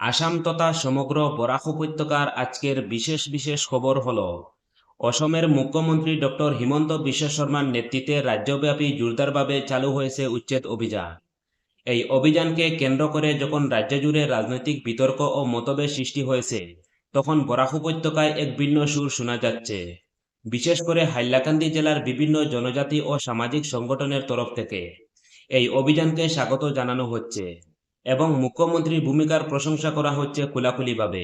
আসাম তথা সমগ্র বরাক উপত্যকার আজকের বিশেষ বিশেষ খবর হল অসমের মুখ্যমন্ত্রী ডক্টর হিমন্ত বিশ্ব শর্মার নেতৃত্বে রাজ্যব্যাপী জোরদারভাবে চালু হয়েছে উচ্ছেদ অভিযান। এই অভিযানকে কেন্দ্র করে যখন রাজ্য জুড়ে রাজনৈতিক বিতর্ক ও মতভেদ সৃষ্টি হয়েছে তখন বরাক উপত্যকায় এক ভিন্ন সুর শোনা যাচ্ছে। বিশেষ করে হাইলাকান্দি জেলার বিভিন্ন জনজাতি ও সামাজিক সংগঠনের তরফ থেকে। এই অভিযানকে স্বাগত জানানো হচ্ছে। এবং মুখ্যমন্ত্রীর ভূমিকার প্রশংসা করা হচ্ছে খোলাখুলিভাবে।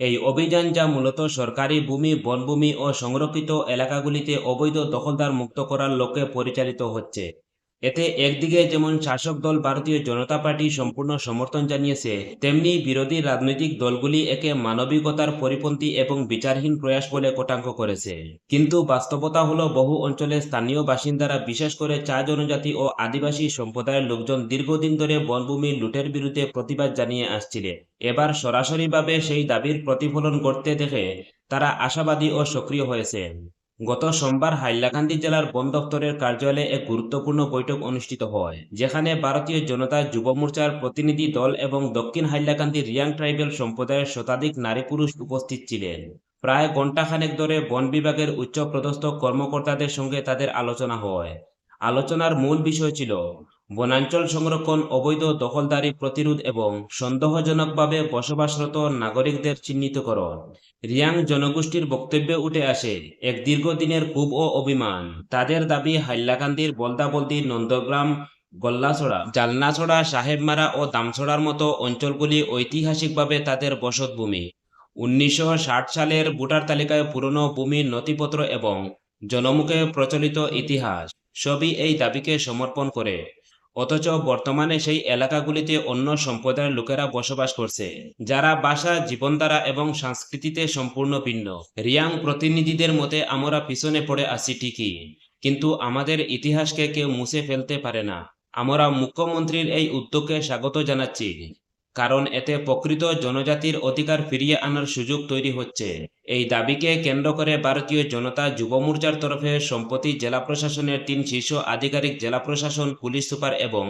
এই অভিযান যা মূলত সরকারি ভূমি, বনভূমি ও সংরক্ষিত এলাকাগুলিতে অবৈধ দখলদার মুক্ত করার লক্ষ্যে পরিচালিত হচ্ছে। এতে একদিকে যেমন শাসক দল ভারতীয় জনতা পার্টি সম্পূর্ণ সমর্থন জানিয়েছে, তেমনি বিরোধী রাজনৈতিক দলগুলি একে মানবিকতার পরিপন্থী এবং বিচারহীন প্রয়াস বলে কটাঙ্ক করেছে। কিন্তু বাস্তবতা হলো বহু অঞ্চলে স্থানীয় বাসিন্দারা বিশেষ করে চা জনজাতি ও আদিবাসী সম্প্রদায়ের লোকজন দীর্ঘদিন ধরে বনভূমি লুটের বিরুদ্ধে প্রতিবাদ জানিয়ে আসছিলেন। এবার সরাসরিভাবে সেই দাবির প্রতিফলন করতে দেখে তারা আশাবাদী ও সক্রিয় হয়েছেন। গত সোমবার হাইলাকান্দি জেলার বন দপ্তরের কার্যালয়ে এক গুরুত্বপূর্ণ বৈঠক অনুষ্ঠিত হয়, যেখানে ভারতীয় জনতা যুব মোর্চার প্রতিনিধি দল এবং দক্ষিণ হাইলাকান্দি রিয়াং ট্রাইবেল সম্প্রদায়ের শতাধিক নারী পুরুষ উপস্থিত ছিলেন। প্রায় ঘণ্টাখানেক ধরে বন বিভাগের উচ্চ পদস্থ কর্মকর্তাদের সঙ্গে তাদের আলোচনা হয়। আলোচনার মূল বিষয় ছিল বনাঞ্চল সংরক্ষণ, অবৈধ দখলদারি প্রতিরোধ এবং সন্দেহজনকভাবে বসবাসরত নাগরিকদের চিহ্নিতকরণ। রিয়াং জনগোষ্ঠীর বক্তব্যে উঠে আসে, এক দীর্ঘদিনের ক্ষোভ ও অভিমান। তাদের দাবি হাইলাকান্দির বলদাবলদি নন্দগ্রাম, গল্লাছড়া, জালনাছড়া, সাহেবমারা ও দামছড়ার মতো অঞ্চলগুলি ঐতিহাসিকভাবে তাদের বসতভূমি। উনিশশো ষাট সালের ভোটার তালিকায় পুরনো ভূমির নথিপত্র এবং জনমুখে প্রচলিত ইতিহাস। সবই এই দাবিকে সমর্পণ করে। অথচ বর্তমানে সেই এলাকাগুলিতে অন্য সম্প্রদায়ের লোকেরা বসবাস করছে, যারা ভাষা, জীবনধারা এবং সংস্কৃতিতে সম্পূর্ণ ভিন্ন। রিয়াং প্রতিনিধিদের মতে, আমরা পিছনে পড়ে আছি ঠিকই, কিন্তু আমাদের ইতিহাসকে কেউ মুছে ফেলতে পারে না। আমরা মুখ্যমন্ত্রীর এই উদ্যোগকে স্বাগত জানাচ্ছি। কারণ এতে প্রকৃত জনজাতির অধিকার ফিরিয়ে আনার সুযোগ তৈরি হচ্ছে। এই দাবিকে কেন্দ্র করে ভারতীয় জনতা যুব মোর্চার তরফে সম্প্রতি জেলা প্রশাসনের তিন শীর্ষ আধিকারিক, জেলা প্রশাসন, পুলিশ সুপার এবং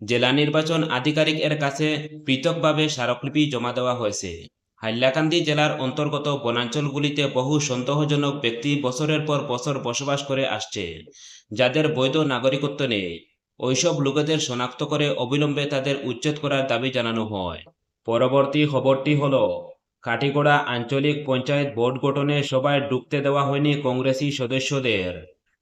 জেলা নির্বাচন আধিকারিক এর কাছে পৃথকভাবে স্মারকলিপি জমা দেওয়া হয়েছে। হাইলাকান্দি জেলার অন্তর্গত বনাঞ্চলগুলিতে বহু সন্দেহজনক ব্যক্তি বছরের পর বছর বসবাস করে আসছে, যাদের বৈধ নাগরিকত্ব নেই। ওইসব লোকেদের শনাক্ত করে অবিলম্বে তাদের উচ্ছেদ করার দাবি জানানো হয়। পরবর্তী খবরটি হল কাটিগড়া আঞ্চলিক পঞ্চায়েত বোর্ড গঠনে সবাই ঢুকতে দেওয়া হয়নি কংগ্রেসি সদস্যদের।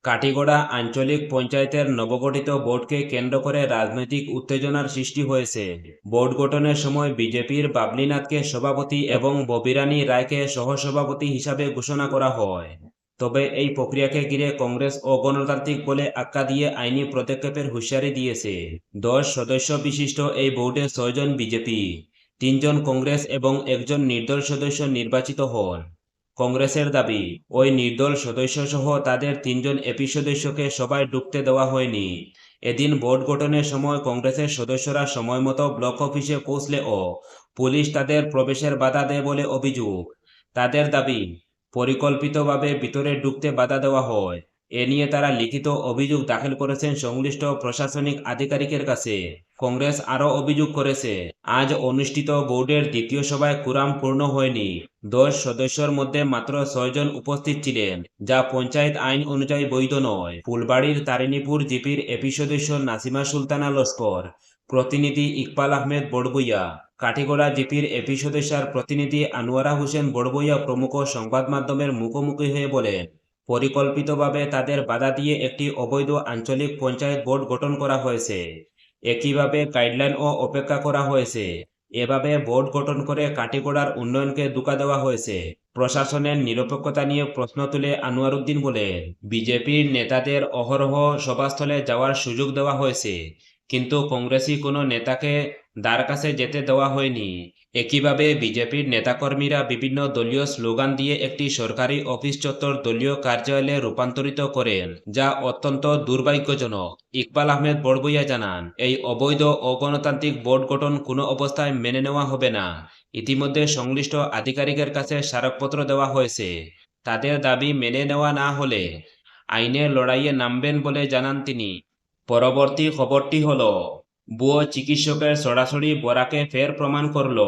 কাটিগড়া আঞ্চলিক পঞ্চায়েতের নবগঠিত বোর্ডকে কেন্দ্র করে রাজনৈতিক উত্তেজনার সৃষ্টি হয়েছে। বোর্ড গঠনের সময় বিজেপির বাবলিনাথকে সভাপতি এবং ববিরানী রায়কে সহসভাপতি হিসাবে ঘোষণা করা হয়। তবে এই প্রক্রিয়াকে ঘিরে কংগ্রেস অগণতান্ত্রিক বলে আখ্যা দিয়ে আইনি পদক্ষেপের হুঁশিয়ারি দিয়েছে। দশ সদস্য বিশিষ্ট এই বোর্ডে ছয়জন বিজেপি, তিনজন কংগ্রেস এবং একজন নির্দল সদস্য নির্বাচিত হন। কংগ্রেসের দাবি, ওই নির্দল সদস্য সহ তাদের তিনজন এপি সদস্যকে সবাই ঢুকতে দেওয়া হয়নি। এদিন বোর্ড গঠনের সময় কংগ্রেসের সদস্যরা সময়মতো ব্লক অফিসে পৌঁছলেও পুলিশ তাদের প্রবেশের বাধা দেয় বলে অভিযোগ। তাদের দাবি পরিকল্পিতভাবে ভিতরে ঢুকতে বাধা দেওয়া হয়। এ নিয়ে তারা লিখিত অভিযোগ দাখিল করেছেন সংশ্লিষ্ট প্রশাসনিক আধিকারিকের কাছে। কংগ্রেস আরও অভিযোগ করেছে, আজ অনুষ্ঠিত বোর্ডের দ্বিতীয় সভায় কুরাম পূর্ণ হয়নি। দশ সদস্যর মধ্যে মাত্র ছয়জন উপস্থিত ছিলেন, যা পঞ্চায়েত আইন অনুযায়ী বৈধ নয়। ফুলবাড়ির তারিণীপুর জিপির এপি সদস্য নাসিমা সুলতানা লস্কর, প্রতিনিধি ইকবাল আহমেদ বড়বইয়া কাঠিগড়া জিপির এপি সদস্যার প্রতিনিধি আনোয়ারা হোসেন বড়বইয়া প্রমুখ সংবাদ মাধ্যমের মুখোমুখি হয়ে বলেন, পরিকল্পিতভাবে তাদের বাধা দিয়ে একটি অবৈধ আঞ্চলিক পঞ্চায়েত বোর্ড গঠন করা হয়েছে। একইভাবে গাইডলাইন ও অপেক্ষা করা হয়েছে। এভাবে বোর্ড গঠন করে কাটিগড়ার উন্নয়নকে দুকা দেওয়া হয়েছে। প্রশাসনের নিরপেক্ষতা নিয়ে প্রশ্ন তুলে আনোয়ার উদ্দিন বলেন, বিজেপির নেতাদের অহরহ সভাস্থলে যাওয়ার সুযোগ দেওয়া হয়েছে। কিন্তু কংগ্রেসি কোনো নেতাকে দ্বার কাছে যেতে দেওয়া হয়নি। একইভাবে বিজেপির নেতাকর্মীরা বিভিন্ন দলীয় স্লোগান দিয়ে একটি সরকারি অফিস চত্বর দলীয় কার্যালয়ে রূপান্তরিত করেন যা অত্যন্ত দুর্ভাগ্যজনক ইকবাল আহমেদ বড়বইয়া জানান, এই অবৈধ অগণতান্ত্রিক বোর্ড গঠন কোনো অবস্থায় মেনে নেওয়া হবে না। ইতিমধ্যে সংশ্লিষ্ট আধিকারিকের কাছে স্মারকপত্র দেওয়া হয়েছে তাদের দাবি মেনে নেওয়া না হলে আইনের লড়াইয়ে নামবেন বলে জানান তিনি। পরবর্তী খবরটি হল, বুয়ো চিকিৎসকের সরাসরি বরাকে ফের প্রমাণ করল,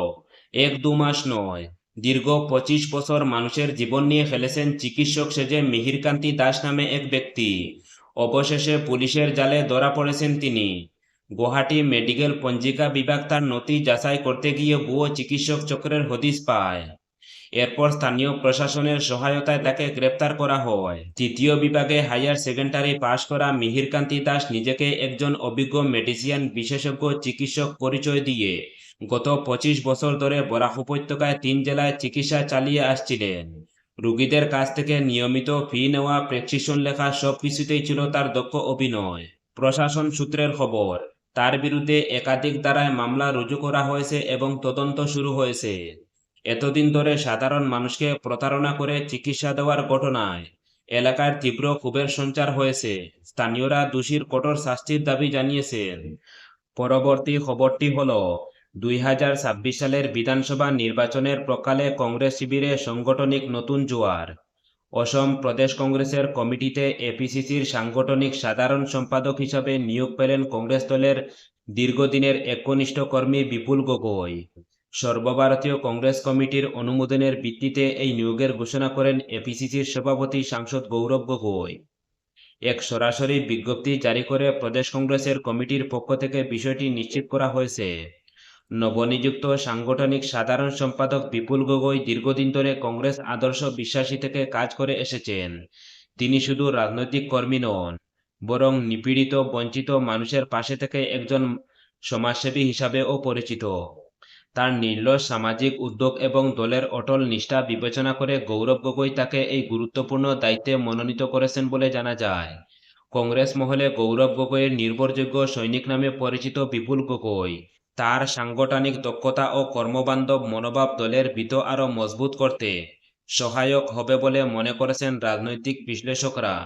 এক দু মাস নয়, দীর্ঘ পঁচিশ বছর মানুষের জীবন নিয়ে খেলেছেন চিকিৎসক সেজে মিহিরকান্তি দাস নামে এক ব্যক্তি। অবশেষে পুলিশের জালে ধরা পড়েছেন তিনি। গুয়াহাটি মেডিকেল পঞ্জিকা বিভাগ তার নথি যাচাই করতে গিয়ে ভুয়ো চিকিৎসক চক্রের হদিস পায়। এরপর স্থানীয় প্রশাসনের সহায়তায় তাকে গ্রেপ্তার করা হয়। তৃতীয় বিভাগে হায়ার সেকেন্ডারি পাশ করা মিহিরকান্তি দাস নিজেকে একজন অভিজ্ঞ মেডিসিয়ান বিশেষজ্ঞ চিকিৎসক পরিচয় দিয়ে গত পঁচিশ বছর ধরে বরাক উপত্যকায় তিন জেলায় চিকিৎসা চালিয়ে আসছিলেন। রুগীদের কাছ থেকে নিয়মিত ফি নেওয়া, প্রেসক্রিপশন লেখা সব কিছুতেই ছিল তার দক্ষ অভিনয়। প্রশাসন সূত্রের খবর, তার বিরুদ্ধে একাধিক দ্বারায় মামলা রুজু করা হয়েছে এবং তদন্ত শুরু হয়েছে। এতদিন ধরে সাধারণ মানুষকে প্রতারণা করে চিকিৎসা দেওয়ার ঘটনায় এলাকার তীব্র ক্ষোভের সঞ্চার হয়েছে। স্থানীয়রা দোষীর কঠোর শাস্তির দাবি জানিয়েছেন। পরবর্তী খবরটি হল, দুই হাজার ছাব্বিশ সালের বিধানসভা নির্বাচনের প্রকালে কংগ্রেস শিবিরে সাংগঠনিক নতুন জোয়ার। অসম প্রদেশ কংগ্রেসের কমিটিতে এপিসিসির সাংগঠনিক সাধারণ সম্পাদক হিসাবে নিয়োগ পেলেন কংগ্রেস দলের দীর্ঘদিনের একনিষ্ঠ কর্মী বিপুল গগৈ। সর্বভারতীয় কংগ্রেস কমিটির অনুমোদনের ভিত্তিতে এই নিয়োগের ঘোষণা করেন এপিসিসির সভাপতি সাংসদ গৌরব গগৈ। এক সরাসরি বিজ্ঞপ্তি জারি করে প্রদেশ কংগ্রেসের কমিটির পক্ষ থেকে বিষয়টি নিশ্চিত করা হয়েছে। নবনিযুক্ত সাংগঠনিক সাধারণ সম্পাদক বিপুল গগৈ দীর্ঘদিন ধরে কংগ্রেস আদর্শ বিশ্বাসী থেকে কাজ করে এসেছেন। তিনি শুধু রাজনৈতিক কর্মী নন, বরং নিপীড়িত, বঞ্চিত মানুষের পাশে থেকে একজন সমাজসেবী হিসাবেও পরিচিত। তার নির্লস সামাজিক উদ্যোগ এবং দলের অটল নিষ্ঠা বিবেচনা করে গৌরব গগৈ তাকে এই গুরুত্বপূর্ণ দায়িত্বে মনোনীত করেছেন বলে জানা যায়। কংগ্রেস মহলে গৌরব গগৈয়ের নির্ভরযোগ্য সৈনিক নামে পরিচিত বিপুল গগৈ। তার সাংগঠনিক দক্ষতা ও কর্মবান্ধব মনোভাব দলের ভিত আরও মজবুত করতে সহায়ক হবে বলে মনে করেছেন রাজনৈতিক বিশ্লেষকরা।